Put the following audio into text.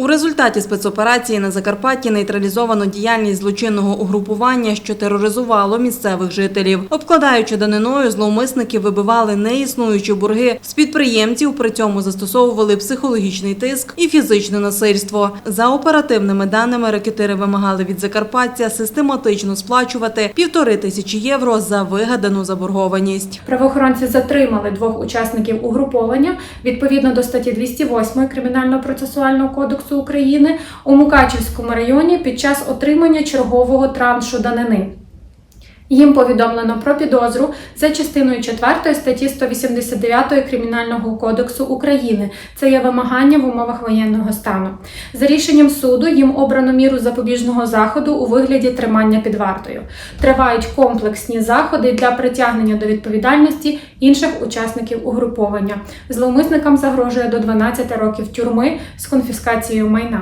У результаті спецоперації на Закарпатті нейтралізовано діяльність злочинного угрупування, що тероризувало місцевих жителів. Обкладаючи даниною, зловмисники вибивали неіснуючі борги з підприємців, при цьому застосовували психологічний тиск і фізичне насильство. За оперативними даними, рекетири вимагали від Закарпаття систематично сплачувати півтори тисячі євро за вигадану заборгованість. Правоохоронці затримали двох учасників угруповання відповідно до статті 208 Кримінального процесуального кодексу України у Мукачівському районі під час отримання чергового траншу данини. Їм повідомлено про підозру за частиною 4 статті 189 Кримінального кодексу України. Це є вимагання в умовах воєнного стану. За рішенням суду їм обрано міру запобіжного заходу у вигляді тримання під вартою. Тривають комплексні заходи для притягнення до відповідальності інших учасників угруповання. Зловмисникам загрожує до 12 років тюрми з конфіскацією майна.